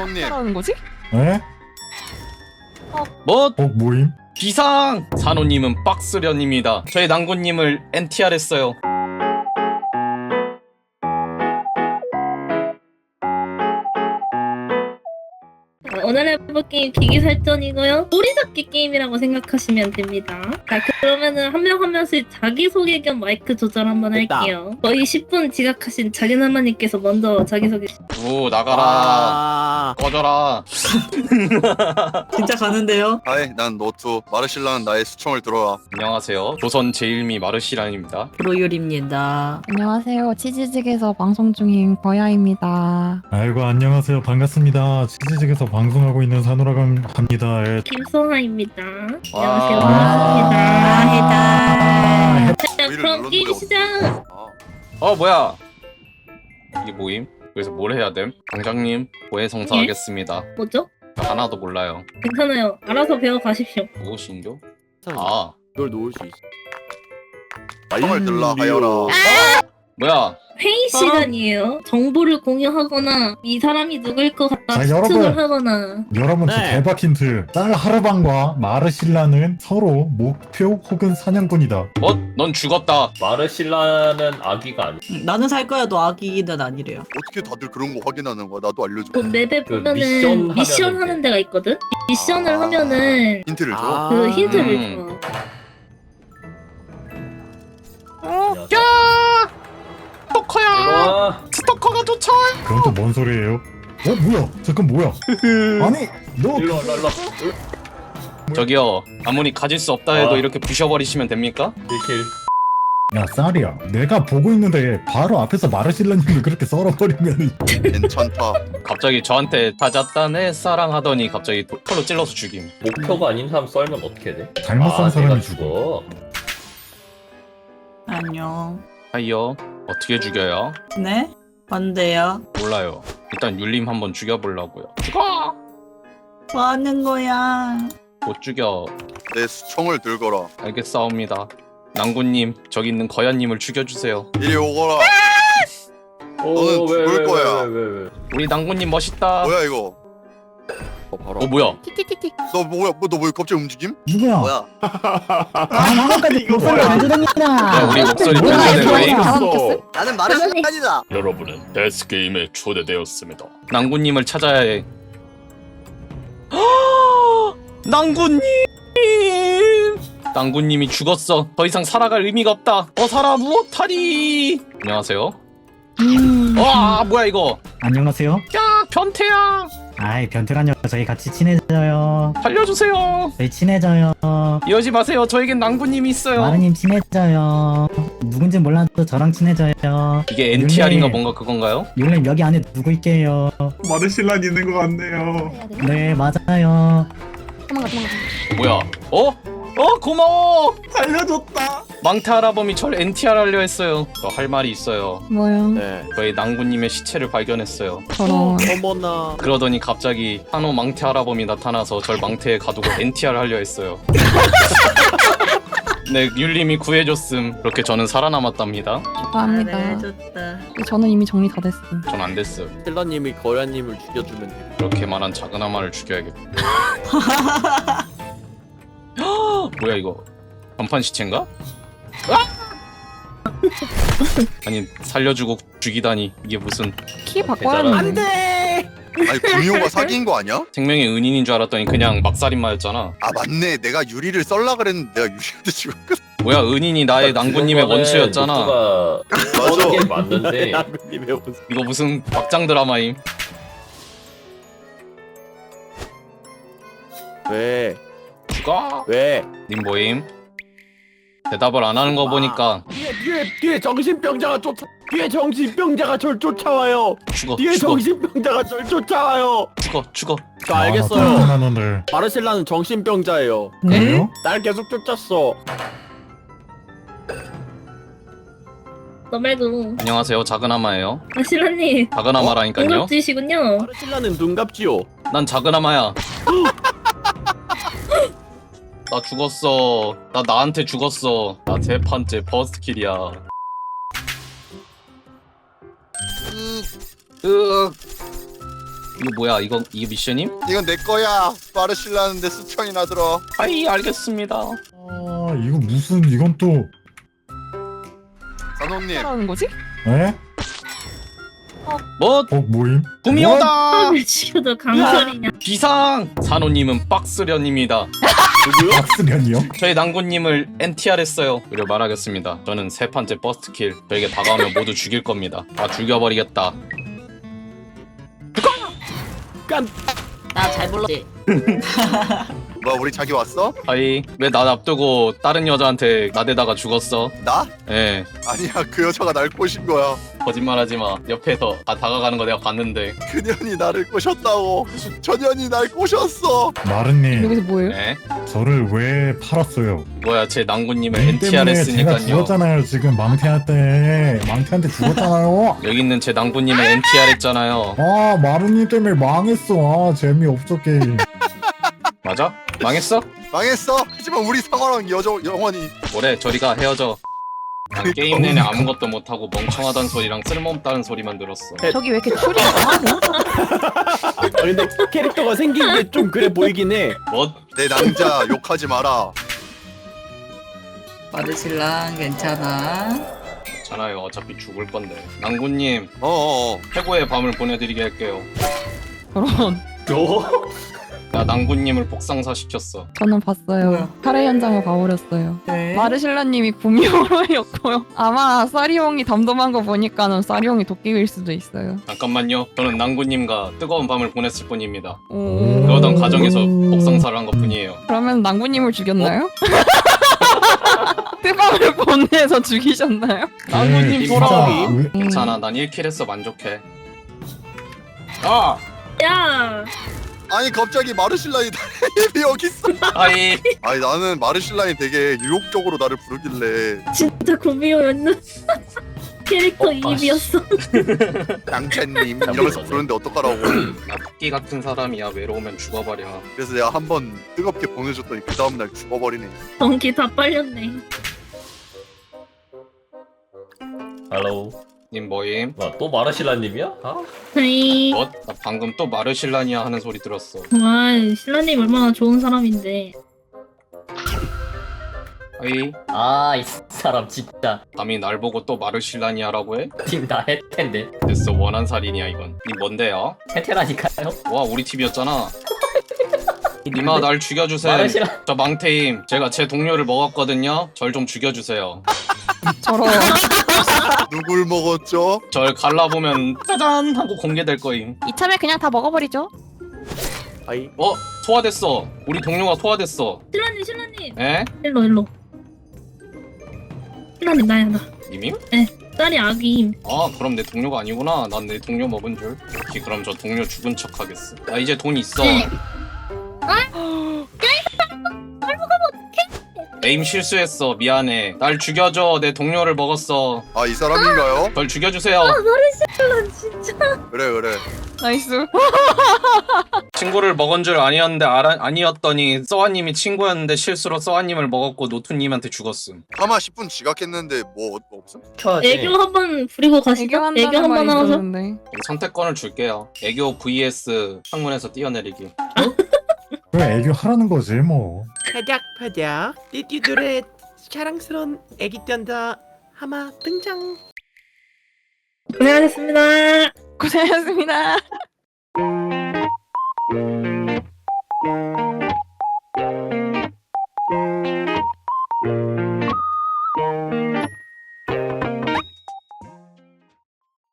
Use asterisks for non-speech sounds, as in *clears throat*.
산호님 하는 거지? 에? 뭐 어 모임? 비상 산호님은 빡스련입니다. 저희 낭군님을 NTR 했어요. 오늘 해볼 게임 기기 설전이고요. 꼬리잡기 게임이라고 생각하시면 됩니다. 자, 그러면은 한 명 한 명씩 자기소개 겸 마이크 조절 한번 됐다. 할게요. 거의 10분 지각하신 자기나마님께서 먼저 자기소개. 오 나가라 아, 꺼져라. *laughs* 진짜 가는데요? 하이 난 노투 마르실라는 나의 수청을 들어라 안녕하세요. 조선 제일미 마르시란입니다. 프로율입니다. 안녕하세요. 치즈직에서 방송 중인 거야입니다. 아이고 안녕하세요 반갑습니다 치즈직에서 방송하고 있는 산호라고 합니다 예. 김소하입니다. 와. 안녕하세요. 아, 반갑습니다. 자, 우리를 그럼 눌러주려고. 게임 시작! 아, 어 뭐야? 이게 뭐임? 그래서 뭘 해야 됨? 당장님 고해성사하겠습니다. 뭐죠? 저 하나도 몰라요. 괜찮아요. 알아서 배워가십시오. 무엇인교? 아 널 놓을 수 있어. 수청을 들라 하여라 뭐야? 회의 시간이에요. 정보를 공유하거나 이 사람이 누굴 것 같다 자, 추측을 여러분. 하거나 여러분 저 네. 대박 힌트 쌀 하르방과 마르실라는 서로 목표 혹은 사냥꾼이다 어? 넌 죽었다. 마르실라는 아기가 아니. 나는 살 거야, 너 아기는 아니래요. 어떻게 다들 그런 거 확인하는 거야 나도 알려줘 그 맵에 그 보면은 미션 미션, 하면은 하는 데가 있거든? 미션을 아. 하면은 힌트를 줘? 아. 그 힌트를 음. 줘. 일로와. 스토커가 쫓아! 그건 또뭔 소리예요? 어 뭐야 잠깐 뭐야 *laughs* 아니 너 일로 와, 일로 와, 일로 와. 저기요 아무리 가질 수 없다 해도 아. 이렇게 부셔버리시면 됩니까? 1킬. 야 쌀이야 내가 보고 있는데 바로 앞에서 마르실라님을 그렇게 썰어버리면 *laughs* 괜찮다 갑자기 저한테 찾았다네 사랑하더니 갑자기 도- 칼로 찔러서 죽임 목표가 아닌 사람 썰면 어떻게 돼? 잘못 산 아, 사람이 내가 죽어 안녕. 하이요 어떻게 죽여요? 네? 뭔데요? 몰라요 일단 율림 한번 죽여보려고요 죽어! 뭐 하는 거야? 못 죽여 내 수청을 들거라 알겠사옵니다 낭구님 저기 있는 거야님을 죽여주세요 이리 오거라 오, 너는 왜, 죽을 왜, 거야. 왜, 왜, 왜. 우리 낭구님 멋있다 뭐야 이거 어, 바로. 어 뭐야 티티티티. 너 뭐야 뭐, 너왜 갑자기 움직임? 누구야? 뭐야 아, 나만까지 목소리 뭐야? 안 들립니다. 야 우리 목소리 뭐야, 들려야 이거 다 먹혔어? 나는 마르실라이다 여러분은 데스 게임에 초대되었습니다 낭구님을 찾아야 해 낭구님 낭구님이 죽었어 더 이상 살아갈 의미가 없다 어 살아 무엇하리 안녕하세요 음. 와 뭐야 이거 안녕하세요. 야 변태야 아이 변태라뇨. 저희 같이 친해져요. 살려주세요 저희 친해져요. 이러지 마세요 저에겐 낭구님이 있어요 마르님 친해져요. 누군지 몰라도 저랑 친해져요. 이게 NTR인가. 뭔가 그건가요? 율님 여기 안에 누구 있게요? 마르실란 있는 것 같네요 해야. 네 맞아요. 도망가 도망가. 뭐야 어? 어 고마워 살려줬다. 망태 할아범이 절 NTR 하려 했어요 저 할 말이 있어요 뭐야? 네. 저희 낭구님의 시체를 발견했어요 저런. 어머나. 그러더니 갑자기 한호 망태 할아범이 나타나서 절 망태에 가두고 NTR 하려 했어요. *laughs* 네, 율림이 구해줬음. 그렇게 저는 살아남았답니다. 감사합니다. 잘해줬다. 저는 이미 정리 다 됐어. 전안 됐어요. 텔러님이 거야님을 죽여주면 돼. 그렇게 말한 작은 아마를 죽여야겠다. *laughs* 뭐야 이거? 전판 시체인가? 아! *laughs* 아니 살려주고 죽이다니 이게 무슨 키 바꿔야 대단하네. 하는데. 돼. 아니 구미호가 사기인 거 아니야? 생명의 은인인 줄 알았더니 그냥 막살인마였잖아. 아 맞네 내가 유리를 썰라 그랬는데 내가 유리한테 죽었거든 뭐야 은인이 나의 낭구님의 그거는 원수였잖아. 맞아 게 *laughs* 맞는데. 나그님의 옷. 이거 무슨 막장 드라마임? 왜? 죽어. 왜? 님 뭐임? 대답을 안 하는 거 아. 보니까 뒤에 뒤에 뒤에 정신병자가 쫓아. 뒤에 정신병자가 절 쫓아와요. 죽어 뒤에 죽어 정신병자가 절 쫓아와요. 죽어 죽어 저 아, 알겠어요. 하는데 마르셀라는 정신병자예요. 그래요? 날 계속 쫓았어. 너 말고. 안녕하세요 작은 아마예요 아, 신라님. 작은 아마라니까요 공급지시군요. 마르셀라는 눈갑지요. 난 작은 아마야 나 죽었어 나 나한테 죽었어 나 재판째 버스트킬이야 으 이거 뭐야 이거 이게 미션임? 이건 내 거야. 마르실라는데 수천이 나들어. 아이 알겠습니다 아 이거 무슨 이건 또 산호님. 하라는 거지? 에? 뭐복 모임? 구미호다 왜 죽여도 강설이냐? *laughs* 비상 산호님은 박스련입니다 누구요? *laughs* 박스련이요? 저희 낭구님을 NTR 했어요 그리고 말하겠습니다 저는 세 판째 버스트킬 저에게 다가오면 모두 죽일 겁니다 다 죽여버리겠다 나잘 불렀지. *laughs* 뭐 우리 자기 왔어? 아이 왜 나 납두고 다른 여자한테 나대다가 죽었어? 나? 예 아니야 그 여자가 날 꼬신 거야. 거짓말하지 마 옆에서 다 다가가는 거 내가 봤는데 그년이 나를 꼬셨다고. 전현이 날 꼬셨어. 마르님 여기서 뭐예요? 예 저를 왜 팔았어요? 뭐야 제 낭구님을 님 NTR 때문에 제가 했으니까요 죽었잖아요 지금 망태한테 망태한테 죽었잖아요 *laughs* 여기 있는 제 낭구님을 NTR 했잖아요 아 마르님 때문에 망했어 아 재미없어 게임 맞아? 망했어? 망했어. 하지만 우리 상어랑 여자 영원히. 뭐래 저리가 헤어져 난 게임 내내 아무것도 못하고 멍청하단 소리랑 쓸모없다는 소리만 들었어 저기 왜 이렇게 추리가 많아? 아, 근데 캐릭터가 생긴 게 좀 그래 보이긴 해. 뭐? 내 남자 욕하지 마라. 마르실랑 괜찮아. 괜찮아요 어차피 죽을 건데 낭구님 어어. 최고의 밤을 보내드리게 할게요 저런 나 낭구님을 복상사 시켰어 저는 봤어요. 뭐야? 살해 현장을 봐버렸어요. 네. 마르실라님이 구미호로였고요. 아마 쌀이용이 덤덤한 거 보니까는 쌀이용이 도깨비일 수도 있어요. 잠깐만요 저는 낭구님과 뜨거운 밤을 보냈을 뿐입니다 오. 그러던 과정에서 복상사를 한 것 뿐이에요 그러면 낭구님을 죽였나요? *laughs* 뜨밤을 보내서 죽이셨나요? 낭구님 네, 돌아오기 진짜 왜- 괜찮아 난 1킬 했어 만족해 아! 야, 아니 갑자기 마르실라이 나의 *laughs* 여기 있어. 아이 아니 나는 마르실라이 되게 유혹적으로 나를 부르길래 진짜 구미호였는 *laughs* 캐릭터 어, 이입이었어. *laughs* 양채님 이러면서 부르는데 어떡하라고. *clears throat* 나 토끼 같은 사람이야 외로우면 죽어버려 그래서 내가 한 번 뜨겁게 보내줬더니 그 다음 날 죽어버리네. 전기 다 빨렸네. 할로우. 님 뭐임? 뭐, 또 마르실라님이야? 아? 아이, 뭐? 나 방금 또 마르실라니아 하는 소리 들었어 와, 신라님 얼마나 좋은 사람인데. 아이 아, 이 사람 진짜 감히 날 보고 또 마르실라니아라고 해? 팀다했 텐데. 됐어 원한 살인이야 이건 이 뭔데요? 테테라니까요? 와 우리 팀이었잖아 니마 날 죽여주세요 마르시라. 저 망태임 제가 제 동료를 먹었거든요 절 좀 죽여주세요 저런. *laughs* 누굴 먹었죠? 절 갈라보면 짜잔 하고 공개될 거임 이참에 그냥 다 먹어버리죠. 아이 어? 소화됐어 우리 동료가 소화됐어 신라님, 신라님. 에? 일로, 일로. 신라님, 나야, 나. 님임? 딸이 아기임. 아 그럼 내 동료가 아니구나 난 내 동료 먹은 줄 오케이 그럼 저 동료 죽은 척 하겠어 나 이제 돈 있어 *gasps* 네. 에임 실수했어 미안해 날 죽여줘 내 동료를 먹었어 아 이 사람인가요? 절 죽여주세요 신라 진짜. 그래 그래. 나이스. 친구를 먹은 줄 아니었는데 알아, 아니었더니 써아님이 친구였는데 실수로 써아님을 먹었고 노투님한테 죽었음 아마 10분 지각했는데 뭐 없음? 켜야지. 애교 한 번 부리고 가시죠. 애교 애교한다는 한번 말이 하면서. 선택권을 줄게요 애교 vs 창문에서 뛰어내리기 왜 애교 하라는 거지 뭐 파닥파닥 띠띠들의 사랑스러운 애기 견다 하마 등장. 고생하셨습니다. 고생하셨습니다.